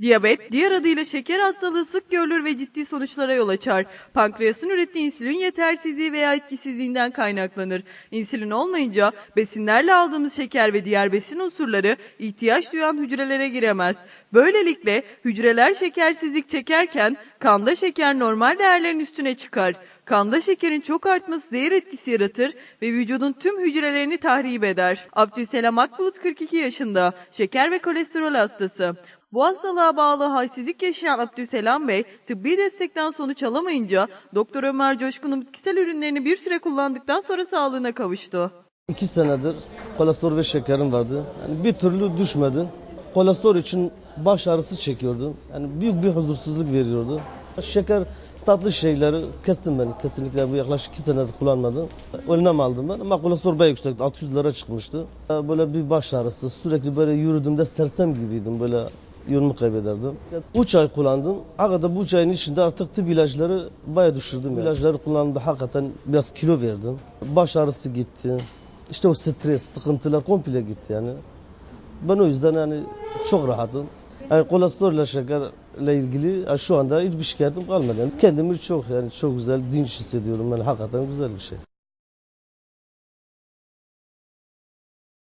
Diyabet, diğer adıyla şeker hastalığı sık görülür ve ciddi sonuçlara yol açar. Pankreasın ürettiği insülin yetersizliği veya etkisizliğinden kaynaklanır. İnsülin olmayınca besinlerle aldığımız şeker ve diğer besin unsurları ihtiyaç duyan hücrelere giremez. Böylelikle hücreler şekersizlik çekerken kanda şeker normal değerlerin üstüne çıkar. Kanda şekerin çok artması zehir etkisi yaratır ve vücudun tüm hücrelerini tahrip eder. Abdülselam Akbulut 42 yaşında, şeker ve kolesterol hastası. Bu hastalığa bağlı halsizlik yaşayan Abdülselam Bey, tıbbi destekten sonuç alamayınca Doktor Ömer Coşkun'un bitkisel ürünlerini bir süre kullandıktan sonra sağlığına kavuştu. İki senedir kolesterol ve şekerim vardı. Yani bir türlü düşmedi. Kolesterol için baş ağrısı çekiyordum. Yani büyük bir huzursuzluk veriyordu. Şeker tatlı şeyleri kestim ben. Kesinlikle bu yaklaşık iki senedir kullanmadım. Önlem aldım ben ama kolesterol bayağı yüksekti. 600 lira çıkmıştı. Böyle bir baş ağrısı. Sürekli böyle yürüdüğümde sersem gibiydim. Böyle yolumu kaybederdim. 3 ay kullandım. Hakikaten bu üç ayın içinde artık tıp ilaçları bayağı düşürdüm. İlaçları kullandığımda hakikaten biraz kilo verdim. Baş ağrısı gitti. İşte o stres, sıkıntılar komple gitti yani. Ben o yüzden yani çok rahatım. Yani kolesterolle şekerle ilgili yani şu anda hiçbir şikayetim kalmadı. Yani kendimi çok yani çok güzel dinç hissediyorum. Yani hakikaten güzel bir şey.